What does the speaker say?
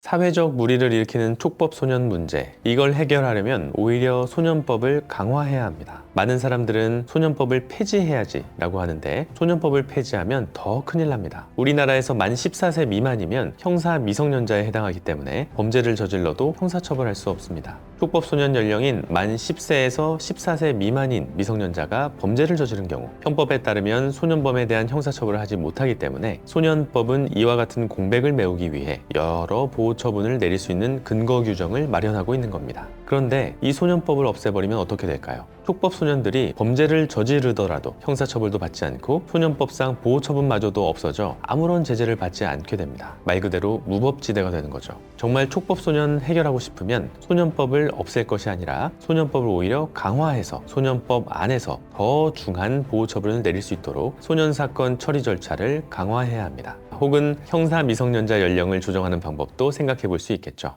사회적 무리를 일으키는 촉법 소년 문제. 이걸 해결하려면 오히려 소년법을 강화해야 합니다. 많은 사람들은 소년법을 폐지해야지 라고 하는데 소년법을 폐지하면 더 큰일 납니다. 우리나라에서 만 14세 미만이면 형사 미성년자에 해당하기 때문에 범죄를 저질러도 형사처벌할 수 없습니다. 촉법 소년 연령인 만 10세에서 14세 미만인 미성년자가 범죄를 저지른 경우 형법에 따르면 소년범에 대한 형사처벌을 하지 못하기 때문에 소년법은 이와 같은 공백을 메우기 위해 여러 보호 처분을 내릴 수 있는 근거 규정을 마련하고 있는 겁니다. 그런데 이 소년법을 없애버리면 어떻게 될까요? 촉법 소년들이 범죄를 저지르더라도 형사처벌도 받지 않고 소년법상 보호처분마저도 없어져 아무런 제재를 받지 않게 됩니다. 말 그대로 무법지대가 되는 거죠. 정말 촉법 소년 해결하고 싶으면 소년법을 없앨 것이 아니라 소년법을 오히려 강화해서 소년법 안에서 더 중한 보호처분을 내릴 수 있도록 소년 사건 처리 절차를 강화해야 합니다. 혹은 형사 미성년자 연령을 조정하는 방법도 생각해 볼 수 있겠죠.